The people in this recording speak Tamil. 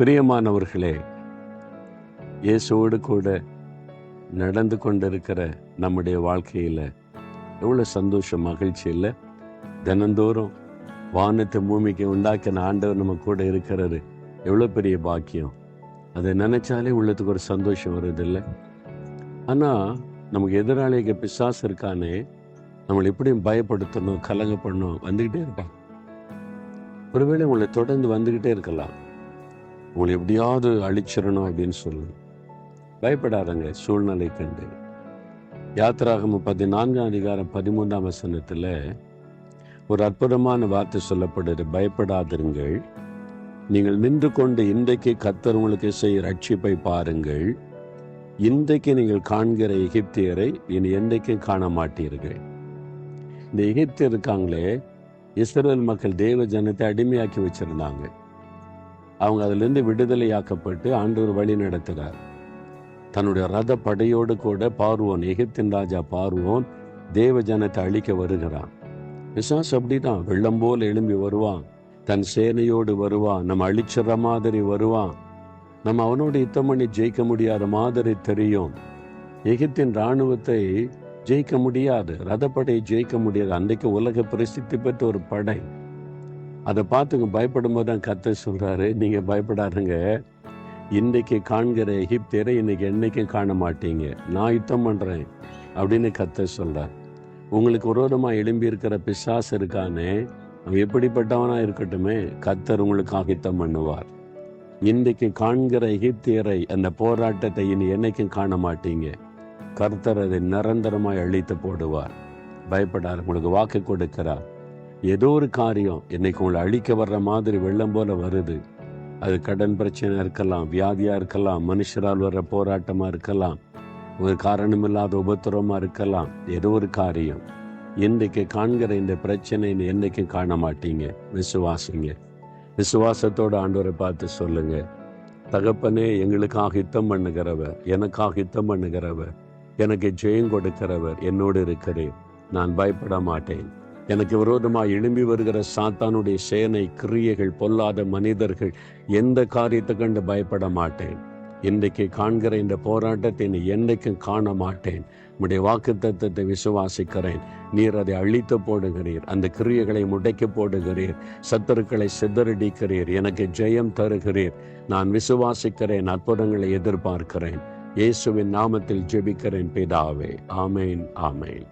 பிரியமானவர்களே இயேசுவோடு கூட நடந்து கொண்டிருக்கிற நம்முடைய வாழ்க்கையில் எவ்வளோ சந்தோஷம் மகிழ்ச்சி இல்லை. தினந்தோறும் வானத்தை பூமிக்கு உண்டாக்கின ஆண்டவர் நம்ம கூட இருக்கிறது எவ்வளோ பெரிய பாக்கியம். அதை நினைச்சாலே உள்ளத்துக்கு ஒரு சந்தோஷம் வருது இல்லை ஆனால் நமக்கு எதிராளிக பிசாசு இருக்கானே நம்மளை எப்படியும் பயப்படுத்தணும் கலங்கப்படணும் வந்துக்கிட்டே இருப்பான். ஒருவேளை உங்களை தொடர்ந்து வந்துக்கிட்டே இருக்கலாம். உங்களை எப்படியாவது அழிச்சிடணும் அப்படின்னு சொல்லு பயப்படாதங்க சூழ்நிலை கண்டு. யாத்திராகம பதினான்காம் அதிகாரம் பதிமூன்றாம் வசனத்தில் ஒரு அற்புதமான வார்த்தை சொல்லப்படுது. பயப்படாதிருங்கள். நீங்கள் நின்று கொண்டு இன்றைக்கு கத்தர் உங்களுக்கு செய்ய ரட்சிப்பை பாருங்கள். இன்றைக்கு நீங்கள் காண்கிற எகிப்தியரை இனி என்றைக்கும் காண மாட்டீர்கள். இந்த எகிப்தியர் இருக்காங்களே இஸ்ரேல் மக்கள் தேவ ஜனத்தை அடிமையாக்கி வச்சிருந்தாங்க. அவங்க அதுலேருந்து விடுதலையாக்கப்பட்டு ஆண்டவர் வழி நடத்துகிறார் தன்னுடைய ரத படையோடு கூட பார்வோன் எகிப்தின் ராஜா பார்வோன் தேவ ஜனத்தை அழிக்க வருகிறான். விசாஸ் அப்படிதான் வெள்ளம் போல் எழும்பி வருவான் தன் சேனையோடு வருவான் நம்ம அழிச்சிடுற மாதிரி வருவான். நம்ம அவனோட யுத்தம் பண்ணி ஜெயிக்க முடியாத மாதிரி தெரியும். எகிப்தின் இராணுவத்தை ஜெயிக்க முடியாது ரதப்படையை ஜெயிக்க முடியாது. அன்றைக்கு உலக பிரசித்தி பெற்ற ஒரு படை. அதை பார்த்துங்க பயப்படும் போது தான் கத்த சொல்றாரு. நீங்க பயப்படாதுங்க. இன்றைக்கு காண்கிற எகிப்தியரை இன்னைக்கு என்னைக்கும் காண மாட்டீங்க. நான் யுத்தம் பண்றேன் அப்படின்னு கத்த சொல்றார். உங்களுக்கு விரோதமா எழும்பி இருக்கிற பிசாசு இருக்கானே அவன் எப்படிப்பட்டவனா இருக்கட்டுமே கத்தர் உங்களுக்காக யுத்தம் பண்ணுவார். இன்றைக்கு காண்கிற எகிப்தியரை அந்த போராட்டத்தை இனி என்னைக்கும் காண மாட்டீங்க. கர்த்தர் அதை நிரந்தரமாய் அழித்து போடுவார். பயப்படார் உங்களுக்கு வாக்கு கொடுக்கிறார். ஏதோ ஒரு காரியம் என்னைக்கு உங்களை அழிக்க வர்ற மாதிரி வெள்ளம் போல வருது. அது கடன் பிரச்சனை இருக்கலாம் வியாதியா இருக்கலாம் மனுஷரால் வர்ற போராட்டமா இருக்கலாம் ஒரு காரணமில்லாத உபத்திரமா இருக்கலாம் ஏதோ ஒரு காரியம். இன்றைக்கு காண்கிற இந்த பிரச்சனை என்னைக்கும் காண மாட்டீங்க. விசுவாசிங்க. விசுவாசத்தோட ஆண்டவரை பார்த்து சொல்லுங்க. தகப்பனே எங்களுக்காக யுத்தம் பண்ணுகிறவர் எனக்காக யுத்தம் பண்ணுகிறவர் எனக்கு ஜெயம் கொடுக்கிறவர் என்னோடு இருக்கிறேன். நான் பயப்பட மாட்டேன். எனக்கு விரோதமாக எழும்பி வருகிற சாத்தானுடைய சேனை கிரியைகள் பொல்லாத மனிதர்கள் எந்த காரியத்தை கண்டு பயப்பட மாட்டேன். இன்றைக்கு காண்கிற இந்த போராட்டத்தை நீ என்றைக்கும் காண மாட்டேன். உடைய வாக்கு தத்துவத்தை விசுவாசிக்கிறேன். நீர் அதை அழித்து போடுகிறீர். அந்த கிரியைகளை முடைக்க போடுகிறீர். சத்துருக்களை சிதறடிக்கிறீர். எனக்கு ஜெயம் தருகிறீர். நான் விசுவாசிக்கிறேன். அற்புதங்களை எதிர்பார்க்கிறேன். இயேசுவின் நாமத்தில் ஜெபிக்கிறேன் பிதாவே. ஆமேன் ஆமேன்.